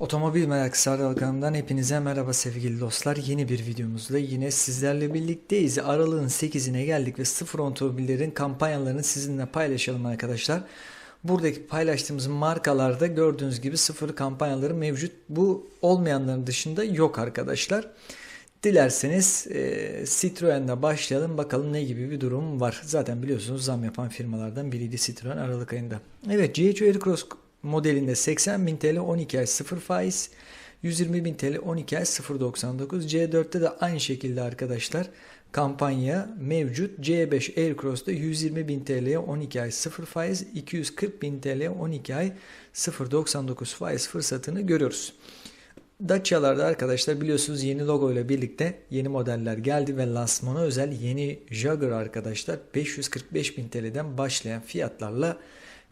Otomobil Meraklısı kanalından hepinize merhaba sevgili dostlar. Yeni bir videomuzda yine sizlerle birlikteyiz. Aralığın 8'ine geldik ve sıfır otomobillerin kampanyalarını sizinle paylaşalım arkadaşlar. Buradaki paylaştığımız markalarda gördüğünüz gibi sıfır kampanyaları mevcut. Bu olmayanların dışında yok arkadaşlar. Dilerseniz e, Citroen'le başlayalım bakalım ne gibi bir durum var. Zaten biliyorsunuz zam yapan firmalardan biriydi Citroen Aralık ayında. Evet GH Aircross modelinde 80.000 TL 12 ay 0 faiz. 120.000 TL 12 ay 0.99. C4'te de aynı şekilde arkadaşlar kampanya mevcut. C5 Aircross'ta 120.000 TL'ye 12 ay 0 faiz. 240.000 TL'ye 12 ay 0.99 faiz fırsatını görüyoruz. Dacia'larda arkadaşlar biliyorsunuz yeni logo ile birlikte yeni modeller geldi ve lansmana özel yeni Jaguar arkadaşlar 545.000 TL'den başlayan fiyatlarla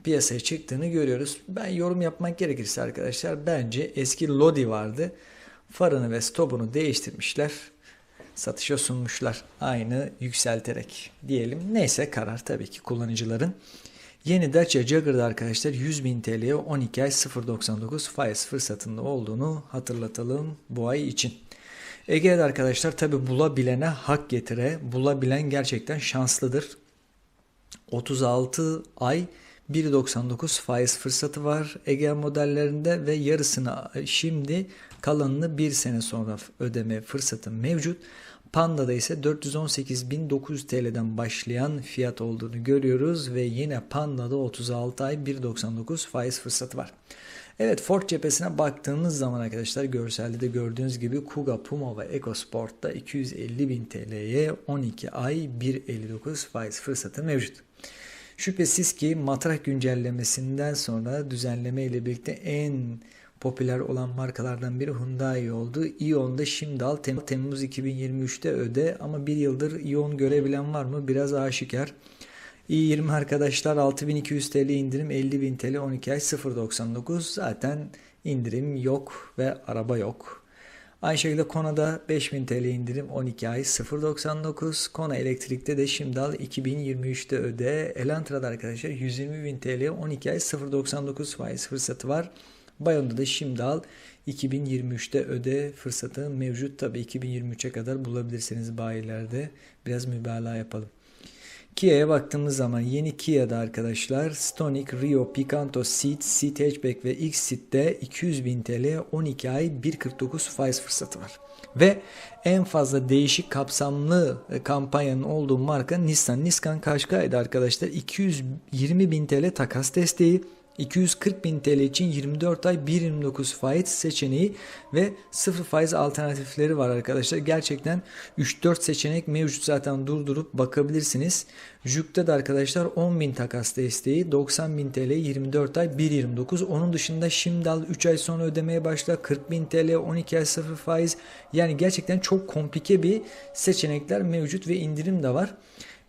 piyasaya çıktığını görüyoruz. Ben yorum yapmak gerekirse arkadaşlar bence eski Lodi vardı. Farını ve stopunu değiştirmişler. Satışa sunmuşlar. Aynı yükselterek diyelim. Neyse karar tabii ki kullanıcıların. Yeni Dacia Jagger'da arkadaşlar 100.000 TL'ye 12 ay 0.99 faiz fırsatında olduğunu hatırlatalım bu ay için. Ege'de arkadaşlar tabi bulabilene hak getire. Bulabilen gerçekten şanslıdır. 36 ay 1.99 faiz fırsatı var Ege modellerinde ve yarısını şimdi kalanını bir sene sonra ödeme fırsatı mevcut. Panda'da ise 418.900 TL'den başlayan fiyat olduğunu görüyoruz ve yine Panda'da 36 ay 1.99 faiz fırsatı var. Evet Ford cephesine baktığımız zaman arkadaşlar görselde de gördüğünüz gibi Kuga, Puma ve EcoSport'ta 250.000 TL'ye 12 ay 1.59 faiz fırsatı mevcut. Şüphesiz ki matrak güncellemesinden sonra düzenleme ile birlikte en popüler olan markalardan biri Hyundai oldu. Ion'da şimdi al Tem Temmuz 2023'te öde ama bir yıldır Ion görebilen var mı? Biraz aşikar. i20 arkadaşlar 6200 TL indirim 50.000 TL 12 ay 0.99 zaten indirim yok ve araba yok. Aynı şekilde Kona'da 5000 TL indirim 12 ay 0.99. Kona Elektrik'te de şimdi al 2023'te öde. Elantra'da arkadaşlar 120.000 TL 12 ay 0.99 faiz fırsatı var. Bayon'da da şimdi al 2023'te öde fırsatı mevcut. Tabi 2023'e kadar bulabilirsiniz bayilerde. Biraz mübalağa yapalım. Kia'ya baktığımız zaman yeni Kia'da arkadaşlar Stonic, Rio, Picanto, Ceed, Ceed Hatchback ve X-Ceed'de 200.000 TL 12 ay 1.49 faiz fırsatı var. Ve en fazla değişik kapsamlı kampanyanın olduğu marka Nissan. Nissan Qashqai'de arkadaşlar 220.000 TL takas desteği 240 bin TL için 24 ay 1.29 faiz seçeneği ve 0 faiz alternatifleri var arkadaşlar. Gerçekten 3-4 seçenek mevcut zaten durdurup bakabilirsiniz. Jük'te de arkadaşlar 10 bin takas desteği 90 bin TL 24 ay 1.29. Onun dışında şimdi al 3 ay sonra ödemeye başla 40 bin TL 12 ay 0 faiz. Yani gerçekten çok komplike bir seçenekler mevcut ve indirim de var.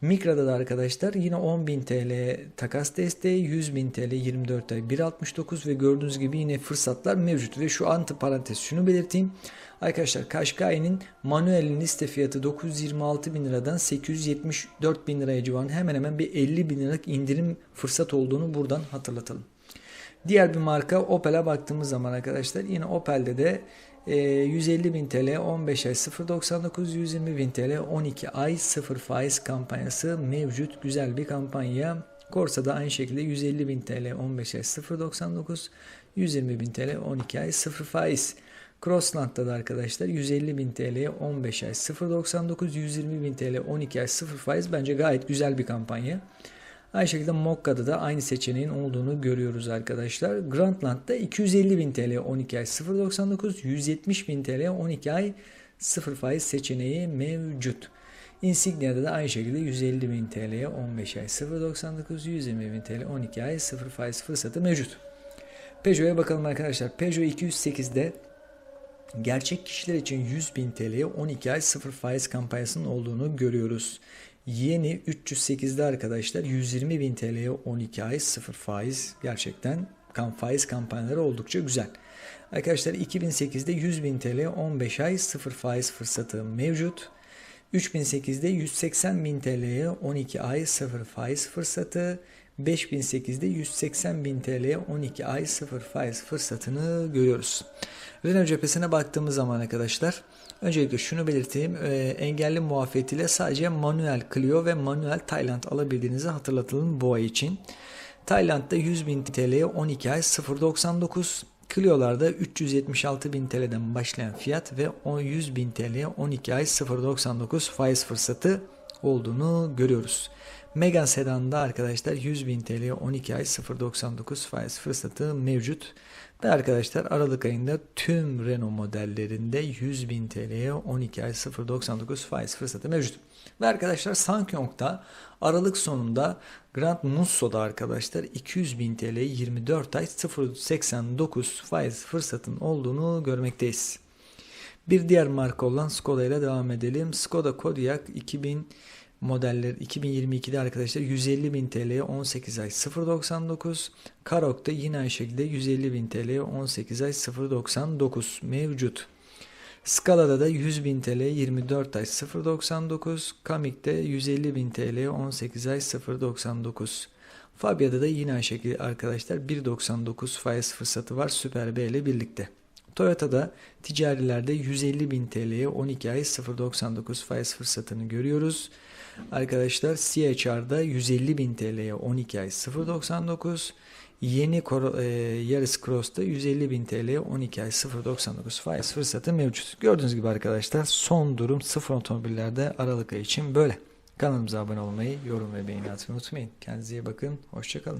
Mikra'da da arkadaşlar yine 10.000 TL takas desteği, 100.000 TL 24 ay 1.69 ve gördüğünüz gibi yine fırsatlar mevcut. Ve şu anti parantez şunu belirteyim. Arkadaşlar Kaşkay'ın manuel liste fiyatı 926 bin liradan 874 bin liraya civarında hemen hemen bir 50 bin liralık indirim fırsat olduğunu buradan hatırlatalım. Diğer bir marka Opel'e baktığımız zaman arkadaşlar yine Opel'de de 150 bin TL 15 ay 0.99 120 bin TL 12 ay 0 faiz kampanyası mevcut güzel bir kampanya. Corsa'da aynı şekilde 150 bin TL 15 ay 0.99 120 bin TL 12 ay 0 faiz. Crossland'da da arkadaşlar 150 bin TL'ye 15 ay 0.99 120 bin TL 12 ay 0 faiz bence gayet güzel bir kampanya. Aynı şekilde Mokka'da da aynı seçeneğin olduğunu görüyoruz arkadaşlar. Grandland'da 250 bin TL 12 ay 0.99, 170 bin TL 12 ay 0 faiz seçeneği mevcut. Insignia'da da aynı şekilde 150 bin TL'ye 15 ay 0.99, 120 bin TL 12 ay 0 faiz fırsatı mevcut. Peugeot'a bakalım arkadaşlar. Peugeot 208'de gerçek kişiler için 100 bin TL'ye 12 ay 0 faiz kampanyasının olduğunu görüyoruz. Yeni 308'de arkadaşlar 120 bin TL'ye 12 ay 0 faiz gerçekten kan faiz kampanyaları oldukça güzel. Arkadaşlar 2008'de 100 bin TL 15 ay 0 faiz fırsatı mevcut. 3008'de 180 bin TL'ye 12 ay 0 faiz fırsatı. 5008'de 180 bin TL'ye 12 ay 0 faiz fırsatını görüyoruz. Renault cephesine baktığımız zaman arkadaşlar öncelikle şunu belirteyim. E, engelli muafiyetiyle sadece manuel Clio ve manuel Tayland alabildiğinizi hatırlatalım bu ay için. Tayland'da 100 bin TL'ye 12 ay 0.99 Clio'larda 376 bin TL'den başlayan fiyat ve 100 bin TL'ye 12 ay 0.99 faiz fırsatı olduğunu görüyoruz. Megane Sedan'da arkadaşlar 100 bin TL'ye 12 ay 0.99 faiz fırsatı mevcut. Ve arkadaşlar Aralık ayında tüm Renault modellerinde 100 bin TL'ye 12 ay 0.99 faiz fırsatı mevcut. Ve arkadaşlar Sankyong'da Aralık sonunda Grand Musso'da arkadaşlar 200 bin TL 24 ay 0.89 faiz fırsatın olduğunu görmekteyiz. Bir diğer marka olan Skoda ile devam edelim. Skoda Kodiaq 2000 modeller 2022'de arkadaşlar 150 bin TL'ye 18 ay 0.99. Karok'ta yine aynı şekilde 150 bin TL'ye 18 ay 0.99 mevcut. Scala'da da 100 bin TL 24 ay 0.99. Kamik'te 150 bin TL 18 ay 0.99. Fabia'da da yine aynı şekilde arkadaşlar 1.99 faiz fırsatı var Super B ile birlikte. Toyota'da ticarilerde 150 bin TL'ye 12 ay 0.99 faiz fırsatını görüyoruz. Arkadaşlar CHR'da 150 bin TL'ye 12 ay 0.99 Yeni e, Yaris Cross'ta 150 bin TL'ye 12 ay 0.99 faiz fırsatı mevcut. Gördüğünüz gibi arkadaşlar son durum sıfır otomobillerde Aralık ayı için böyle. Kanalımıza abone olmayı, yorum ve beğeni atmayı unutmayın. Kendinize iyi bakın. Hoşçakalın.